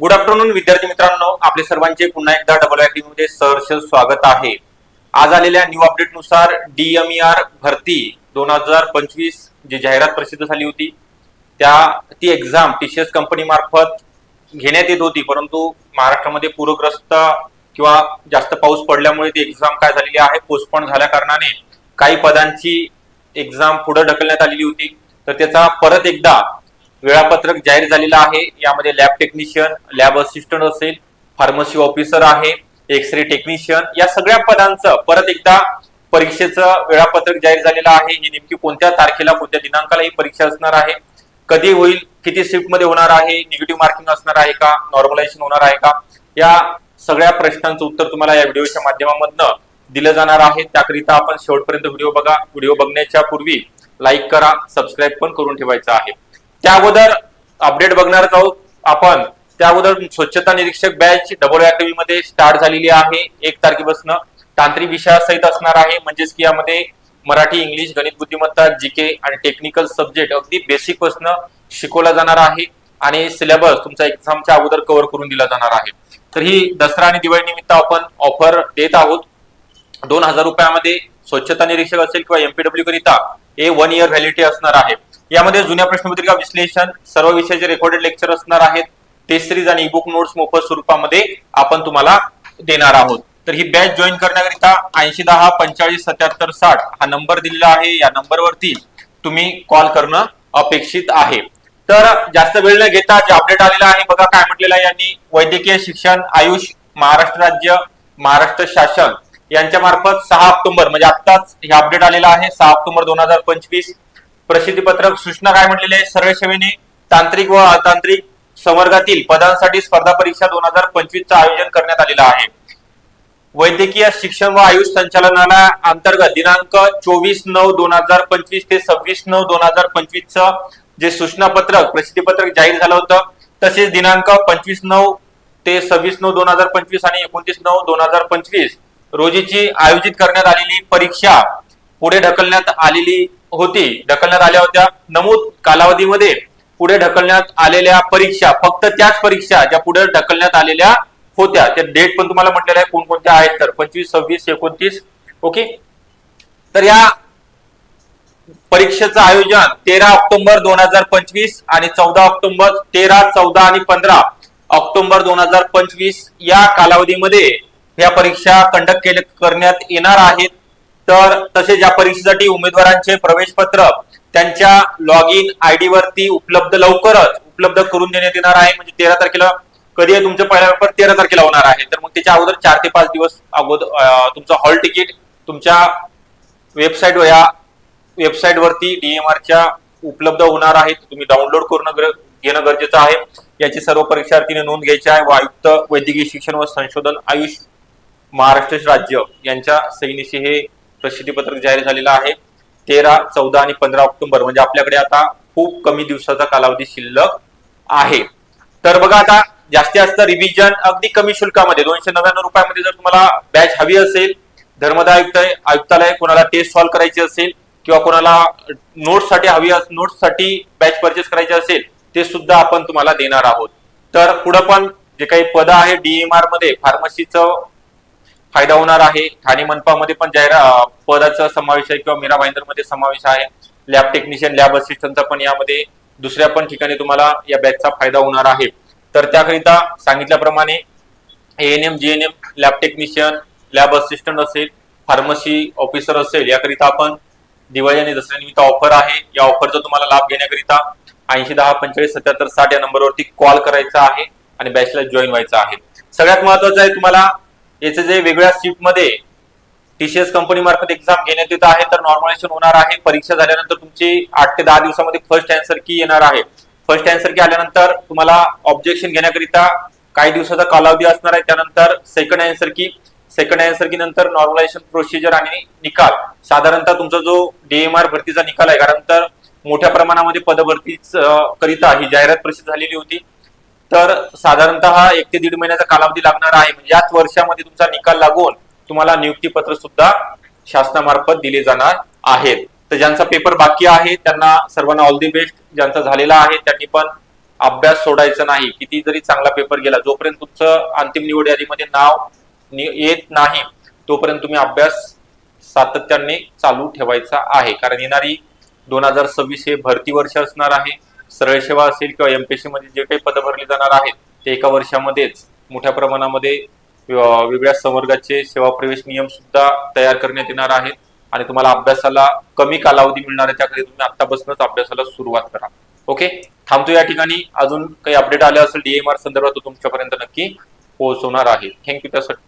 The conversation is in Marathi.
गुड आफ्टरनून विद्यार्थी मित्रांनो. आपले सर्वांचे पुन्हा एकदा डबलमध्ये सहर्ष स्वागत आहे. आज आलेल्या न्यू अपडेटनुसार डीएमईआर भरती दोन हजार पंचवीस जी जाहिरात प्रसिद्ध झाली होती त्या ती एक्झाम टीसीएस कंपनी मार्फत घेण्यात येत होती. परंतु महाराष्ट्रामध्ये पूरग्रस्त किंवा जास्त पाऊस पडल्यामुळे ती एक्झाम काय झालेली आहे पोस्टपोन झाल्या कारणाने काही पदांची एक्झाम पुढे ढकलण्यात आलेली होती. तर त्याचा परत एकदा वेळापत्रक जाहीर झालेलं आहे. यामध्ये लॅब टेक्निशियन लॅब असिस्टंट असेल फार्मसी ऑफिसर आहे एक्स रे टेक्निशियन या सगळ्या पदांचं परत एकदा परीक्षेचं वेळापत्रक जाहीर झालेलं आहे. ही नेमकी कोणत्या तारखेला कोणत्या दिनांकाला ही परीक्षा असणार आहे? कधी होईल किती शिफ्टमध्ये होणार आहे निगेटिव्ह मार्किंग असणार आहे का नॉर्मलायझेशन होणार आहे का? या सगळ्या प्रश्नांचं उत्तर तुम्हाला या व्हिडिओच्या माध्यमामधनं दिलं जाणार आहे. त्याकरिता आपण शेवटपर्यंत व्हिडिओ बघा. व्हिडिओ बघण्याच्या पूर्वी लाईक करा सबस्क्राईब पण करून ठेवायचं आहे. त्या अगोदर अपडेट बघणार आहोत. आपण त्या अगोदर स्वच्छता निरीक्षक बॅच डबल अकॅडमी मध्ये स्टार्ट झालेली आहे. एक तारखेपासून तांत्रिक विषयासहित असणार आहे. म्हणजेच की यामध्ये मराठी इंग्लिश गणित बुद्धिमत्ता जीके आणि टेक्निकल सब्जेक्ट अगदी बेसिकपासून शिकवला जाणार आहे आणि सिलेबस तुमचा एक्झामच्या अगोदर कव्हर करून दिला जाणार आहे. तर ही दसरा आणि दिवाळी निमित्त आपण ऑफर देत आहोत. दोन हजार रुपयामध्ये स्वच्छता निरीक्षक असेल किंवा एमपीडब्ल्यू करिता हे वन इयर व्हॅलिडिटी असणार आहे. यामध्ये जुन्या प्रश्नपत्रिका विश्लेषण सर्व विषयाचे रेकॉर्डेड लेक्चर असणार आहेत. टेस्ट सिरीज आणि ईबुक नोट्स मोफत स्वरूपामध्ये आपण तुम्हाला देणार आहोत. तर ही बॅच जॉईन करण्याकरिता ऐंशी दहा पंचेचाळीस सत्याहत्तर साठ हा नंबर दिलेला आहे. या नंबरवरती तुम्ही कॉल करणं अपेक्षित आहे. तर जास्त वेळ न घेता जे अपडेट आलेला आहे बघा काय म्हटलेलं आहे यांनी. वैद्यकीय शिक्षण आयुष महाराष्ट्र राज्य महाराष्ट्र शासन. यांच्या मार्फत सहा ऑक्टोबर म्हणजे आत्ताच हे अपडेट आलेला आहे. सहा ऑक्टोबर दोन हजार पंचवीस. प्रसिद्धी पत्रक सूचना काय म्हटलेली आहे? सर्व सेवेने तांत्रिक व अतांत्रिक संवर्गातील पदांसाठी स्पर्धा परीक्षा दोन हजार पंचवीसचं आयोजन करण्यात आलेलं आहे. वैद्यकीय शिक्षण व आयुष संचालनाला अंतर्गत दिनांक चोवीस नऊ दोन हजार पंचवीस ते सव्वीस नऊ दोन हजार पंचवीसचं जे सूचना पत्रक प्रसिद्धी पत्रक जाहीर झालं होतं तसेच दिनांक पंचवीस नऊ ते सव्वीस नऊ दोन हजार पंचवीस आणि एकोणतीस नऊ दोन हजार पंचवीस रोजीची आयोजित करण्यात आलेली परीक्षा पुढे ढकलण्यात आलेली होती. ढकलण्यात आल्या होत्या. नमूद कालावधीमध्ये पुढे ढकलण्यात आलेल्या परीक्षा फक्त त्याच परीक्षा ज्या पुढे ढकलण्यात आलेल्या होत्या. त्या डेट पण तुम्हाला म्हटलेल्या आहे कोणकोणत्या आहेत तर पंचवीस सव्वीस एकोणतीस. ओके तर या परीक्षेचं आयोजन तेरा ऑक्टोबर दोन हजार पंचवीस आणि चौदा ऑक्टोबर तेरा चौदा आणि पंधरा ऑक्टोबर दोन हजार पंचवीस या कालावधीमध्ये या परीक्षा कंडक्ट केले करण्यात येणार आहेत. तर तसेच या परीक्षेसाठी उमेदवारांचे प्रवेश पत्र त्यांच्या लॉग इन आय डी वरती उपलब्ध लवकरच उपलब्ध करून देण्यात येणार आहे. म्हणजे तेरा तारखेला कधी आहे तुमचं पहिला पेपर? तेरा तारखेला होणार आहे. तर मग त्याच्या अगोदर चार ते पाच दिवस अगोदर तुमचं हॉल तिकीट तुमच्या वेबसाईट या वेबसाईट वरती डीएमआरच्या उपलब्ध होणार आहेत तुम्ही डाउनलोड करून गर- घेणं गरजेचं आहे. याची सर्व परीक्षार्थीने नोंद घ्यायची आहे. व आयुक्त वैद्यकीय शिक्षण व संशोधन आयुष महाराष्ट्र राज्य यांच्या सैनिशी हे प्रसिद्धीपत्रक जाहीर झालेलं आहे. तेरा चौदा आणि पंधरा ऑक्टोबर म्हणजे आपल्याकडे आता खूप कमी दिवसाचा कालावधी शिल्लक आहे. तर बघा आता जास्तीत जास्त रिव्हिजन अगदी कमी शुल्कामध्ये दोनशे नव्याण्णव रुपयामध्ये जर तुम्हाला बॅच हवी असेल धर्मदाय आयुक्त आयुक्तालय कोणाला टेस्ट सॉल्व्ह करायची असेल किंवा कोणाला नोट्ससाठी हवी नोट्ससाठी बॅच परचेस करायची असेल ते सुद्धा आपण तुम्हाला देणार आहोत. तर पुढं पण जे काही पद आहे डीएमआरमध्ये फार्मसीचं फायदा होणार आहे. ठाणे मनपामध्ये पण जाहिरात पदाचा समावेश आहे किंवा मीरा भाईंदरमध्ये समावेश आहे. लॅब टेक्निशियन लॅब असिस्टंटचा पण यामध्ये दुसऱ्या पण ठिकाणी तुम्हाला या बॅचचा फायदा होणार आहे. तर त्याकरिता सांगितल्याप्रमाणे ANM GNM lab technician lab assistant असेल फार्मसी ऑफिसर असेल याकरिता आपण दिवाळी आणि दसऱ्यानिमित्त ऑफर आहे. या ऑफरचा तुम्हाला लाभ घेण्याकरिता ऐंशी दहा पंचेचाळीस सत्याहत्तर साठ या नंबरवरती कॉल करायचा आहे आणि बॅचला जॉईन व्हायचं आहे. सगळ्यात महत्वाचं आहे तुम्हाला याचे जे वेगळ्या शिफ्टमध्ये टीसीएस कंपनी मार्फत एक्झाम घेण्यात येत आहे तर नॉर्मलायझेशन होणार आहे. परीक्षा झाल्यानंतर तुमची आठ ते दहा दिवसामध्ये फर्स्ट अँसर की येणार आहे. फर्स्ट अँसर की आल्यानंतर तुम्हाला ऑब्जेक्शन घेण्याकरिता काही दिवसाचा कालावधी असणार आहे. त्यानंतर second answer key second answer key नंतर नॉर्मलायझेशन प्रोसिजर आणि निकाल. साधारणतः तुमचा जो डीएमआर भरतीचा निकाल आहे कारण तर मोठ्या प्रमाणामध्ये पदभरती करिता ही जाहिरात प्रसिद्ध झालेली होती. तर साधारणतः एक ते दीड महिन्याचा कालावधी लागणार आहे. म्हणजे याच वर्षामध्ये तुमचा निकाल लागून तुम्हाला नियुक्ती पत्र सुद्धा शासनामार्फत दिले जाणार आहेत. तर ज्यांचा पेपर बाकी आहे त्यांना सर्वांना ऑल दी बेस्ट ज्यांचा झालेला आहे त्यांनी पण अभ्यास सोडायचा नाही. किती जरी चांगला पेपर गेला जोपर्यंत तुमचं अंतिम निवड यादीमध्ये नाव नि- येत नाही तोपर्यंत तुम्ही अभ्यास सातत्याने चालू ठेवायचा आहे. कारण येणारी दोन हजार सव्वीस हे भरती वर्ष असणार आहे. सरळ सेवा असेल किंवा एमपीएससी मध्ये जे काही पदं भरली जाणार आहेत ते एका वर्षामध्येच मोठ्या प्रमाणामध्ये वेगळ्या संवर्गाचे सेवा प्रवेश नियम सुद्धा तयार करण्यात येणार आहेत. आणि तुम्हाला अभ्यासाला कमी कालावधी मिळणार आहे त्याकडे तुम्ही आत्तापासूनच अभ्यासाला सुरुवात करा. ओके? थांबतो या ठिकाणी. अजून काही अपडेट आले असेल डीएमआर संदर्भात तो तुमच्यापर्यंत नक्की पोहोचवणार आहे. थँक्यू त्यासाठी.